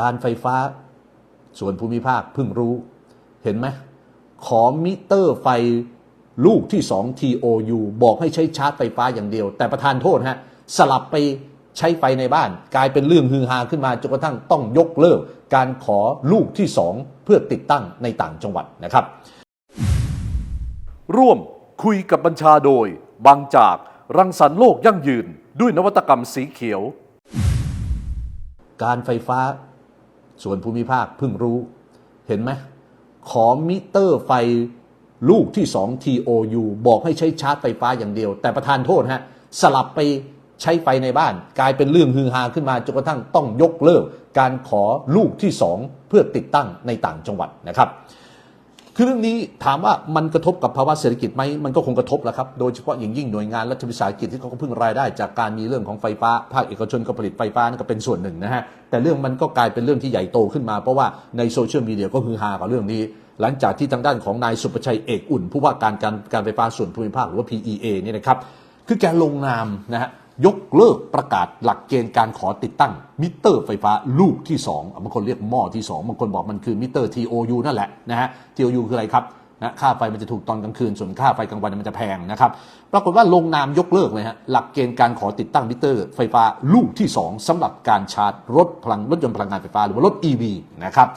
การไฟฟ้าส่วนภูมิภาคเพิ่งรู้เห็นไหมขอมิเตอร์ไฟลูกที่ 2 TOU บอกให้ใช้ชาร์จไฟฟ้าอย่างเดียว แต่ประธานโทษฮะสลับไปใช้ไฟในบ้าน กลายเป็นเรื่องฮือฮาขึ้นมาจนกระทั่งต้องยกเลิก การขอลูกที่ 2 เพื่อติดตั้งในต่างจังหวัดนะครับ ร่วมคุยกับบัญชาโดย บางจาก รังสรรค์โลกยั่งยืน ด้วยนวัตกรรมสีเขียว การไฟฟ้า ส่วนภูมิภาคเพิ่งรู้ เห็นไหม ขอมิเตอร์ไฟลูกที่2 TOU บอกให้ใช้ชาร์จไฟฟ้าอย่างเดียว แต่ประธานโทษฮะ สลับไปใช้ไฟในบ้าน กลายเป็นเรื่องฮือฮาขึ้นมาจนกระทั่งต้องยกเลิก การขอลูกที่2เพื่อติดตั้งในต่างจังหวัดนะครับ คือเรื่องนี้ถามว่ามันกระทบกับภาวะเศรษฐกิจไหมมันก็คงกระทบแหละครับ โดยเฉพาะอย่างยิ่งหน่วยงานรัฐวิสาหกิจที่เขาก็พึ่งรายได้ จากการมีเรื่องของไฟฟ้าภาคเอกชนก็ผลิตไฟฟ้านั่นก็เป็นส่วนหนึ่งนะฮะแต่เรื่องมันก็กลายเป็นเรื่องที่ใหญ่โตขึ้นมา เพราะว่าในโซเชียลมีเดียก็ฮือฮากับเรื่องนี้ หลังจากที่ทางด้านของนายสุประชัยเอกอุ่น ผู้ว่าการการการไฟฟ้าส่วนภูมิภาคหรือว่า PEA เนี่ยนะครับคือแกลงนามนะฮะ ยกเลิกประกาศหลักเกณฑ์การขอติดตั้ง มิเตอร์ไฟฟ้าลูกที่2อะบางคนเรียกหม้อที่2บางคนบอกมันคือมิเตอร์ TOU นั่นแหละนะฮะ TOU คืออะไรครับนะค่าไฟมันจะถูกตอนกลางคืน ส่วนค่าไฟกลางวันมันจะแพงนะครับ ปรากฏว่าลงนามยกเลิกเลยฮะหลักเกณฑ์การขอติดตั้งมิเตอร์ไฟฟ้าลูกที่ 2สำหรับการชาร์จรถพลังรถยนต์พลังงานไฟฟ้าหรือว่ารถ EV นะครับ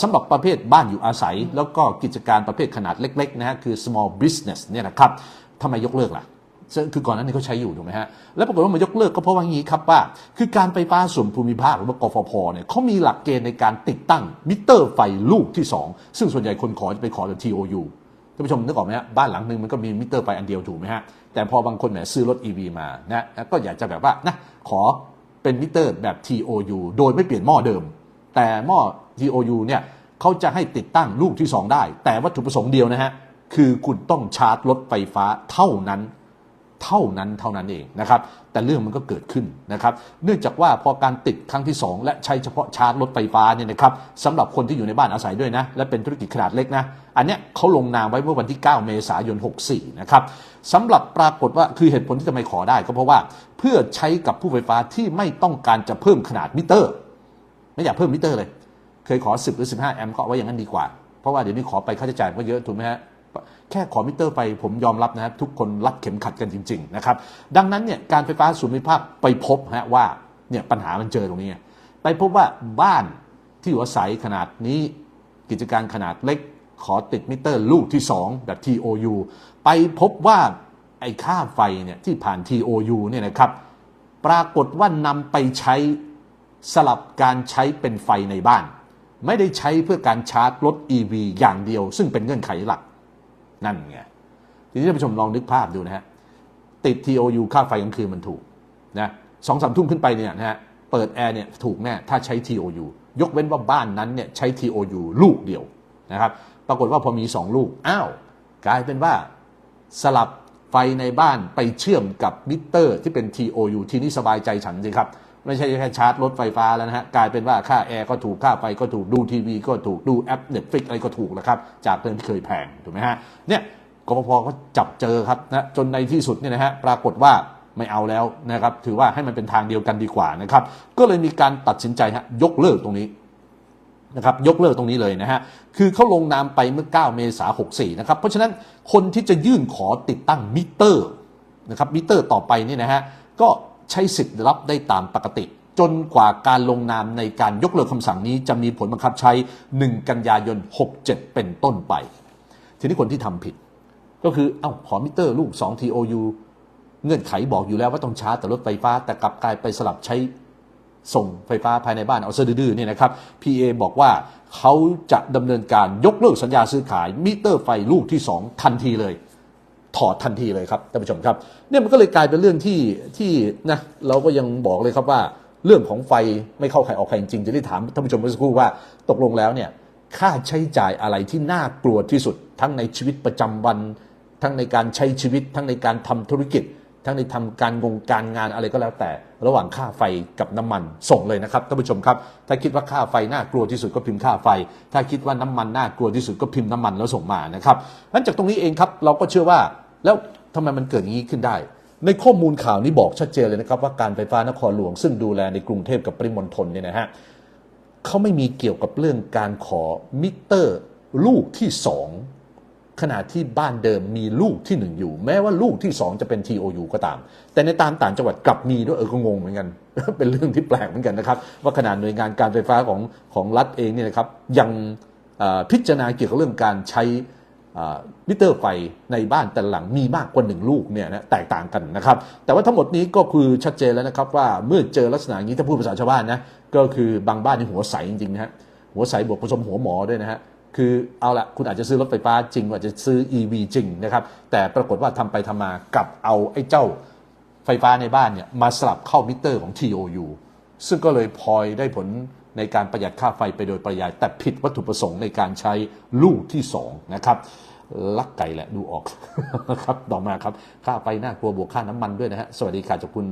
สำหรับประเภทบ้านอยู่อาศัย แล้วก็กิจการประเภทขนาดเล็กๆนะฮะคือ small business เนี่ยนะครับทำไมยกเลิกล่ะ ซึ่งคือก่อนหน้านี้เขาใช้อยู่ถูกไหมฮะแล้วปรากฏว่ามันยกเลิกก็เพราะว่างี้ครับว่า คือการไฟฟ้าส่วนภูมิภาคหรือว่ากฟผเนี่ยเขามีหลักเกณฑ์ในการติดตั้งมิเตอร์ไฟลูกที่ 2 ซึ่งส่วนใหญ่คนขอจะไปขอจาก TOU ท่านผู้ชมนึกออกไหมฮะบ้านหลังหนึ่งมันก็มีมิเตอร์ไฟอันเดียวถูกไหมฮะแต่พอบางคนแหมซื้อรถ EV มานะก็อยากจะแบบว่านะขอเป็นมิเตอร์แบบ TOU โดยไม่เปลี่ยนหม้อเดิม แต่หม้อ TOU เนี่ยเขาจะให้ติดตั้งลูกที่ 2 ได้ แต่วัตถุประสงค์เดียวนะฮะคือคุณต้องชาร์จรถไฟฟ้าเท่านั้น เท่านั้นเท่านั้นเองนะครับแต่เรื่องมันก็เกิดขึ้นนะครับเนื่องจากว่าพอการติดครั้งที่ 2 และใช้เฉพาะชาร์จรถไฟฟ้าเนี่ยนะครับสำหรับคนที่อยู่ในบ้านอาศัยด้วยนะและเป็นธุรกิจขนาดเล็กนะอันเนี้ยเขาลงนามไว้เมื่อวันที่ 9 เมษายน 64 นะครับสำหรับปรากฏว่าคือเหตุผลที่ทำไมขอได้ก็เพราะว่าเพื่อใช้กับผู้ไฟฟ้าที่ไม่ต้องการจะเพิ่มขนาดมิเตอร์ ไม่อยากเพิ่มมิเตอร์เลย เคยขอ 10 หรือ 15 แอมป์ก็เอาไว้อย่างนั้นดีกว่าเพราะว่าเดี๋ยวนี้ขอไปค่าใช้จ่ายก็เยอะถูกไหมฮะ แค่ขอมิเตอร์ไฟผมยอมรับนะครับ ทุกคนรัดเข็มขัดกันจริง ๆ นะครับ ดังนั้นเนี่ยการไฟฟ้าส่วนภูมิภาคไปพบฮะว่าเนี่ยปัญหามันเจอตรงนี้ ไปพบว่าบ้านที่อยู่อาศัยขนาดนี้กิจการขนาดเล็กขอติดมิเตอร์ลูกที่ 2 แบบ TOU ไปพบว่าไอ้ค่าไฟเนี่ยที่ผ่าน TOU เนี่ยนะครับปรากฏว่านำไปใช้สลับการใช้เป็นไฟในบ้าน ไม่ได้ใช้เพื่อการชาร์จรถ EV อย่างเดียว ซึ่งเป็นเงื่อนไขหลัก นั่นไงทีนี้ท่านผู้ชมลองนึกภาพดูนะฮะติด TOU ค่าไฟกลางคืนมันถูกนะสองสามทุ่มขึ้นไปเนี่ยนะฮะเปิดแอร์เนี่ยถูกแน่ถ้าใช้ TOU ยกเว้นว่าบ้านนั้นเนี่ยใช้ TOU ลูกเดียวนะครับปรากฏว่าพอมี 2 ลูกอ้าวกลายเป็นว่าสลับไฟในบ้านไปเชื่อมกับมิเตอร์ที่เป็น TOU ทีนี้สบายใจฉันสิครับ ไม่ใช่แค่ชาร์จรถไฟฟ้าแล้วนะฮะ กลายเป็นว่าค่าแอร์ก็ถูก ค่าไฟก็ถูก ดูทีวีก็ถูก ดูแอป Netflix อะไรก็ถูกแล้วครับ จากเดิมที่เคยแพง ถูกไหมฮะ เนี่ยกฟผก็จับเจอครับนะ จนในที่สุดเนี่ยนะฮะ ปรากฏว่าไม่เอาแล้วนะครับ ถือว่าให้มันเป็นทางเดียวกันดีกว่านะครับ ก็เลยมีการตัดสินใจฮะยกเลิกตรงนี้นะครับยกเลิกตรงนี้เลยนะฮะ คือเขาลงนามไปเมื่อ 9 เมษายน64 นะครับ เพราะฉะนั้นคนที่จะยื่นขอติดตั้งมิเตอร์นะครับมิเตอร์ต่อไปนี่นะฮะ ก็ ใช้สิทธิ์รับได้ตามปกติ จนกว่าการลงนามในการยกเลิกคำสั่งนี้ จะมีผลบังคับใช้ 1 กันยายน 67 เป็นต้นไป ทีนี้คนที่ทำผิด ก็คือเอ้าขอมิเตอร์ลูก 2 TOU เงื่อนไขบอกอยู่แล้วว่าต้องชาร์จแต่รถไฟฟ้า แต่กลับกลายไปสลับใช้ส่งไฟฟ้าภายในบ้านเอาซะดื้อๆเนี่ยนะครับ PA บอกว่าเขาจะดำเนินการยกเลิกสัญญาซื้อขายมิเตอร์ไฟลูกที่ 2 ทันทีเลย ถอดทันทีเลยครับท่านผู้ชมครับเนี่ยมันก็เลยกลายเป็นเรื่องที่ที่นะเราก็ยังบอกเลยครับว่าเรื่องของไฟไม่เข้าใครออกใครจริงจะได้ถามท่านผู้ชมเมื่อสักครู่ว่าตกลงแล้วเนี่ยค่าใช้จ่ายอะไรที่น่ากลัวที่สุด ทั้งในชีวิตประจำวัน ทั้งในการใช้ชีวิต ทั้งในการทำธุรกิจ ทั้งในทำการงงการงานอะไรก็แล้วแต่ ระหว่างค่าไฟกับน้ำมันส่งเลยนะครับท่านผู้ชมครับ ถ้าคิดว่าค่าไฟน่ากลัวที่สุดก็พิมพ์ค่าไฟ ถ้าคิดว่าน้ำมันน่ากลัวที่สุดก็พิมพ์น้ำมันแล้วส่งมานะครับนั้นจากตรงนี้เองครับเราก็เชื่อว่าแล้วทำไมมันเกิดอย่างนี้ขึ้นได้ ในข้อมูลข่าวนี้บอกชัดเจนเลยนะครับว่าการไฟฟ้านครหลวง ซึ่งดูแลในกรุงเทพกับปริมณฑลเนี่ยนะฮะเขาไม่มีเกี่ยวกับเรื่องการขอมิเตอร์ลูกที่สอง ขณะที่บ้านเดิมมีลูกที่หนึ่งอยู่ แม้ว่าลูกที่สองจะเป็น TOU ก็ตาม แต่ในตามต่างจังหวัดกลับมีด้วยเออก็งงเหมือนกัน เป็นเรื่องที่แปลกเหมือนกันนะครับ ว่าขนาดหน่วยงานการไฟฟ้าของของรัฐเองเนี่ยนะครับยังพิจารณาเกี่ยวกับเรื่องการใช้มิเตอร์ไฟในบ้านแต่หลังมีมากกว่าหนึ่งลูกเนี่ยนะแตกต่างกันนะครับ แต่ว่าทั้งหมดนี้ก็คือชัดเจนแล้วนะครับว่าเมื่อเจอลักษณะนี้ถ้าพูดภาษาชาวบ้านนะก็คือบางบ้านนี่หัวใสจริงๆนะฮะหัวใสบวกผสมหัวหมอด้วยนะฮะ คือเอาละคุณอาจจะซื้อรถไฟฟ้าจริงอาจจะซื้อ EV จริงนะครับ แต่ปรากฏว่าทำไปทำมากับเอาไอ้เจ้าไฟฟ้าในบ้านเนี่ยมาสลับเข้ามิเตอร์ของ TOU ซึ่งก็เลยพลอยได้ผลในการประหยัดค่าไฟไปโดยปริยาย แต่ผิดวัตถุประสงค์ในการใช้ลูกที่ 2 นะครับ ลักไก่แหละดูออกครับต่อมาครับ ค่าไฟน่ากลัวบวกค่าน้ำมันด้วยนะฮะสวัสดีค่ะจากคุณ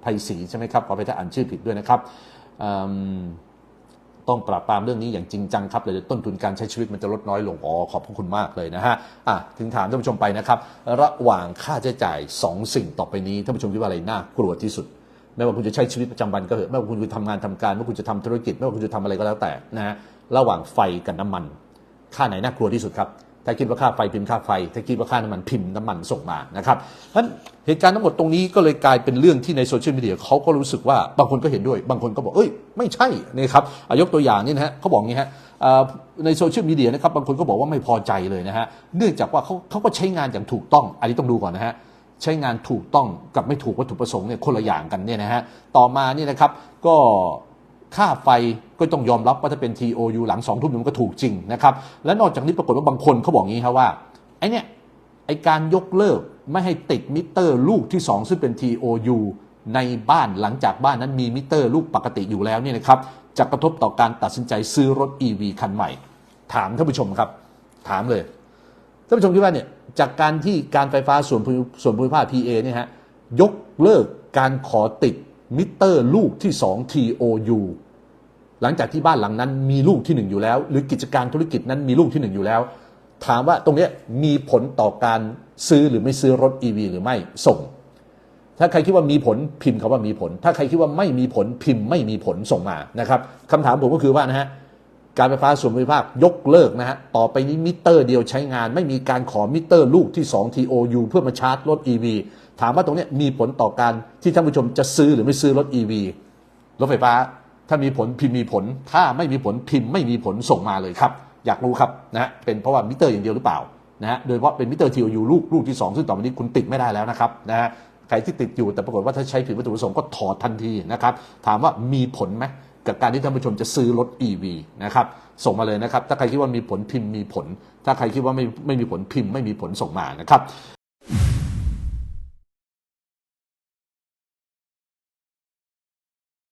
ไพศรีใช่ไหมครับขอไปถ้าอ่านชื่อผิดด้วยนะครับอืม ต้องปราบปรามเรื่องนี้อย่างจริงจังครับเลยต้นทุนการใช้ชีวิตมันจะลดน้อยลงอ๋อขอบพระคุณมากเลยนะฮะอะถึงถามท่านผู้ชมไปนะครับ ระหว่างค่าใช้จ่าย 2 สิ่งต่อไปนี้ท่านผู้ชมคิดว่าอะไรน่ากลัวที่สุดไม่ว่าคุณจะใช้ชีวิตประจำวันก็เถอะไม่ว่าคุณจะทำงานทำการไม่ว่าคุณจะทำธุรกิจไม่ว่าคุณจะทำอะไรก็แล้วแต่นะฮะระหว่างไฟกับน้ำมัน ค่าไหนน่ากลัวที่สุดครับ ถ้าคิดว่าค่าไฟพิมพ์ค่าไฟ ถ้าคิดว่าค่าน้ำมันพิมพ์น้ำมันส่งมานะครับนั้นเหตุการณ์ทั้งหมดตรงนี้ก็เลยกลายเป็นเรื่องที่ในโซเชียลมีเดียเขาก็รู้สึกว่าบางคนก็เห็นด้วย บางคนก็บอกเอ้ยไม่ใช่นี่ครับยกตัวอย่างนี่นะฮะเขาบอกงี้ฮะในโซเชียลมีเดียนะครับบางคนก็บอกว่าไม่พอใจเลยนะฮะเนื่องจากว่าเขาเขาก็ใช้งานอย่างถูกต้อง อันนี้ต้องดูก่อนนะฮะใช้งานถูกต้องกับไม่ถูกวัตถุประสงค์เนี่ยคนละอย่างกันเนี่ยนะฮะต่อมาเนี่ยนะครับก็ ค่าไฟก็ต้องยอมรับว่าถ้าเป็น TOU หลังสองทุ่มมันก็ถูกจริงนะครับ และนอกจากนี้ปรากฏว่าบางคนเขาบอกงี้ครับว่าไอเนี่ยไอการยกเลิกไม่ให้ติดมิเตอร์ลูกที่ 2 ซึ่งเป็น TOU ในบ้านหลังจากบ้านนั้นมีมิเตอร์ลูกปกติอยู่แล้วเนี่ยนะครับจะกระทบต่อการตัดสินใจซื้อรถ EV คันใหม่ ถามท่านผู้ชมครับ ถามเลยท่านผู้ชมคิดว่าเนี่ยจากการที่การไฟฟ้าส่วนภูมิส่วนภูมิภาค PA เนี่ยฮะยกเลิกการขอติดมิเตอร์ลูกที่ 2 TOU หลังจากที่บ้านหลังนั้นมีลูกที่หนึ่งอยู่แล้ว หรือกิจการธุรกิจนั้นมีลูกที่หนึ่งอยู่แล้ว ถามว่าตรงนี้มีผลต่อการซื้อหรือไม่ซื้อรถ EV หรือไม่ส่ง ถ้าใครคิดว่ามีผลพิมพ์คาว่ามีผล ถ้าใครคิดว่าไม่มีผลพิมพ์ไม่มีผลส่งมานะครับคำถามผมก็คือว่านะฮะการไฟฟ้าส่วนภูมิภาคยกเลิกนะฮะต่อไปนี้มิเตอร์เดียวใช้งาน ไม่มีการขอมิเตอร์ลูกที่ 2 TOU เพื่อมาชาร์จรถ EV ถามว่าตรงนี้มีผลต่อการที่ท่านผู้ชมจะซื้อหรือไม่ซื้อรถ EV รถไฟฟ้า ถ้ามีผลพิมพ์มีผล ถ้าไม่มีผลพิมพ์ไม่มีผลส่งมาเลยครับ อยากรู้ครับนะฮะเป็นเพราะว่ามิเตอร์อย่างเดียวหรือเปล่านะฮะโดยเฉพาะเป็นมิเตอร์ TOU ลูกลูกที่ 2 ซึ่งต่อไปนี้คุณติดไม่ได้แล้วนะครับนะฮะใครที่ติดอยู่แต่ปรากฏว่าถ้าใช้ผิดวัตถุประสงค์ก็ถอดทันทีนะครับถามว่ามีผลไหมกับการที่ท่านผู้ชมจะซื้อรถ EV นะครับส่งมาเลยนะครับ ถ้าใครคิดว่ามีผลพิมพ์มีผล ถ้าใครคิดว่าไม่ไม่มีผลพิมพ์ไม่มีผลส่งมานะครับ